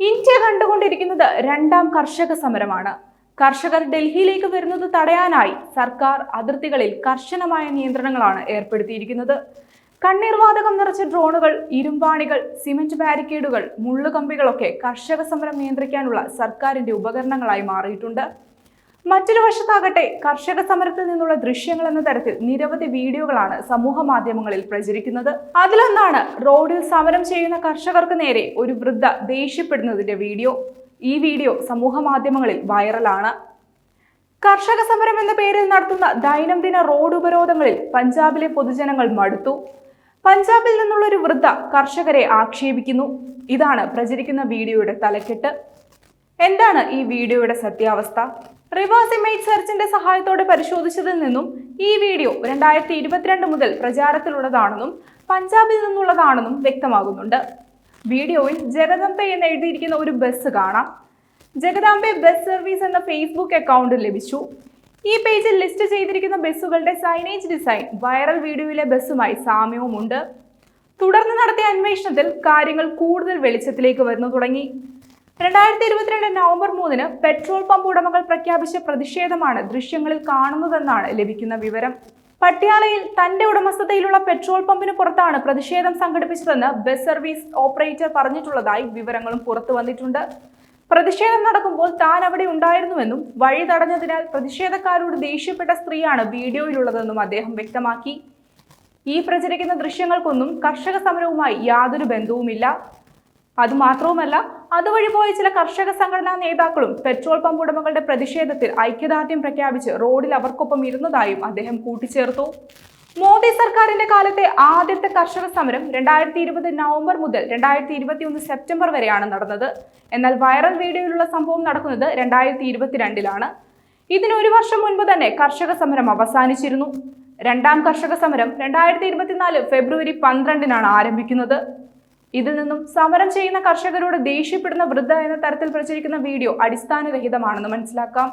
India കണ്ടുകൊണ്ടിരിക്കുന്നത് രണ്ടാം കർഷക സമരമാണ്. കർഷകർ ഡൽഹിയിലേക്ക് വരുന്നത് തടയാനായി സർക്കാർ അതിർത്തികളിൽ കർശനമായ നിയന്ത്രണങ്ങളാണ് ഏർപ്പെടുത്തിയിരിക്കുന്നത്. കണ്ണീർവാതകം നിറച്ച ഡ്രോണുകൾ ഇരുമ്പാണികൾ സിമന്റ് ബാരിക്കേഡുകൾ മുള്ളുകമ്പികളൊക്കെ കർഷക സമരം നിയന്ത്രിക്കാനുള്ള സർക്കാരിന്റെ ഉപകരണങ്ങളായി മാറിയിട്ടുണ്ട്. മറ്റൊരു വശത്താകട്ടെ കർഷക സമരത്തിൽ നിന്നുള്ള ദൃശ്യങ്ങൾ എന്ന തരത്തിൽ നിരവധി വീഡിയോകളാണ് സമൂഹ മാധ്യമങ്ങളിൽ പ്രചരിക്കുന്നത്. അതിലൊന്നാണ് റോഡിൽ സമരം ചെയ്യുന്ന കർഷകർക്ക് നേരെ ഒരു വൃദ്ധ ദേഷ്യപ്പെടുന്നതിന്റെ വീഡിയോ. ഈ വീഡിയോ സമൂഹ മാധ്യമങ്ങളിൽ വൈറലാണ്. കർഷക സമരം എന്ന പേരിൽ നടത്തുന്ന ദൈനംദിന റോഡ് ഉപരോധങ്ങളിൽ പഞ്ചാബിലെ പൊതുജനങ്ങൾ മടുത്തു. പഞ്ചാബിൽ നിന്നുള്ള ഒരു വൃദ്ധ കർഷകരെ ആക്ഷേപിക്കുന്നു. ഇതാണ് പ്രചരിക്കുന്ന വീഡിയോയുടെ തലക്കെട്ട്. എന്താണ് ഈ വീഡിയോയുടെ സത്യാവസ്ഥ? റിവേഴ്സ് ഇമേജ് സെർച്ചിന്റെ സഹായത്തോടെ പരിശോധിച്ചതിൽ നിന്നും ഈ വീഡിയോ രണ്ടായിരത്തി ഇരുപത്തിരണ്ട് മുതൽ പ്രചാരത്തിലുള്ളതാണെന്നും പഞ്ചാബിൽ നിന്നുള്ളതാണെന്നും വ്യക്തമാകുന്നുണ്ട്. വീഡിയോയിൽ ജഗദംബെ എന്ന് എഴുതിയിരിക്കുന്ന ഒരു ബസ് കാണാം. ജഗദാംബെ ബസ് സർവീസ് എന്ന ഫേസ്ബുക്ക് അക്കൗണ്ട് ലഭിച്ചു. ഈ പേജിൽ ലിസ്റ്റ് ചെയ്തിരിക്കുന്ന ബസ്സുകളുടെ സൈനേജ് ഡിസൈൻ വൈറൽ വീഡിയോയിലെ ബസ്സുമായി സാമ്യവുമുണ്ട്. തുടർന്ന് നടത്തിയ അന്വേഷണത്തിൽ കാര്യങ്ങൾ കൂടുതൽ വെളിച്ചത്തിലേക്ക് വരുന്നു തുടങ്ങി. രണ്ടായിരത്തി ഇരുപത്തിരണ്ട് നവംബർ മൂന്നിന് പെട്രോൾ പമ്പ് ഉടമകൾ പ്രഖ്യാപിച്ച പ്രതിഷേധമാണ് ദൃശ്യങ്ങളിൽ കാണുന്നതെന്നാണ് ലഭിക്കുന്ന വിവരം. പട്യാലയിൽ തന്റെ ഉടമസ്ഥതയിലുള്ള പെട്രോൾ പമ്പിന് പുറത്താണ് പ്രതിഷേധം സംഘടിപ്പിച്ചതെന്ന് ബസ് സർവീസ് ഓപ്പറേറ്റർ പറഞ്ഞിട്ടുള്ളതായി വിവരങ്ങളും പുറത്തു വന്നിട്ടുണ്ട്. പ്രതിഷേധം നടക്കുമ്പോൾ താൻ അവിടെ ഉണ്ടായിരുന്നുവെന്നും വഴി തടഞ്ഞതിനാൽ പ്രതിഷേധക്കാരോട് ദേഷ്യപ്പെട്ട സ്ത്രീയാണ് വീഡിയോയിലുള്ളതെന്നും അദ്ദേഹം വ്യക്തമാക്കി. ഈ പ്രചരിക്കുന്ന ദൃശ്യങ്ങൾക്കൊന്നും കർഷക സമരവുമായി യാതൊരു ബന്ധവുമില്ല. അതുമാത്രവുമല്ല അതുവഴി പോയ ചില കർഷക സംഘടനാ നേതാക്കളും പെട്രോൾ പമ്പ് ഉടമകളുടെ പ്രതിഷേധത്തിൽ ഐക്യദാർഢ്യം പ്രഖ്യാപിച്ച് റോഡിൽ അവർക്കൊപ്പം ഇരുന്നതായും അദ്ദേഹം കൂട്ടിച്ചേർത്തു. മോദി സർക്കാരിന്റെ കാലത്തെ ആദ്യത്തെ കർഷക സമരം രണ്ടായിരത്തി ഇരുപത് നവംബർ മുതൽ രണ്ടായിരത്തി ഇരുപത്തി ഒന്ന് സെപ്റ്റംബർ വരെയാണ് നടന്നത്. എന്നാൽ വൈറൽ വീഡിയോയിലുള്ള സംഭവം നടക്കുന്നത് രണ്ടായിരത്തി ഇരുപത്തിരണ്ടിലാണ് ഇതിന് ഒരു വർഷം മുൻപ് തന്നെ കർഷക സമരം അവസാനിച്ചിരുന്നു. രണ്ടാം കർഷക സമരം രണ്ടായിരത്തി ഇരുപത്തിനാല് ഫെബ്രുവരി പന്ത്രണ്ടിനാണ് ആരംഭിക്കുന്നത്. ഇതിൽ നിന്നും സമരം ചെയ്യുന്ന കർഷകരോട് ദേഷ്യപ്പെടുന്ന വൃദ്ധ എന്ന തരത്തിൽ പ്രചരിക്കുന്ന വീഡിയോ അടിസ്ഥാനരഹിതമാണെന്ന് മനസ്സിലാക്കാം.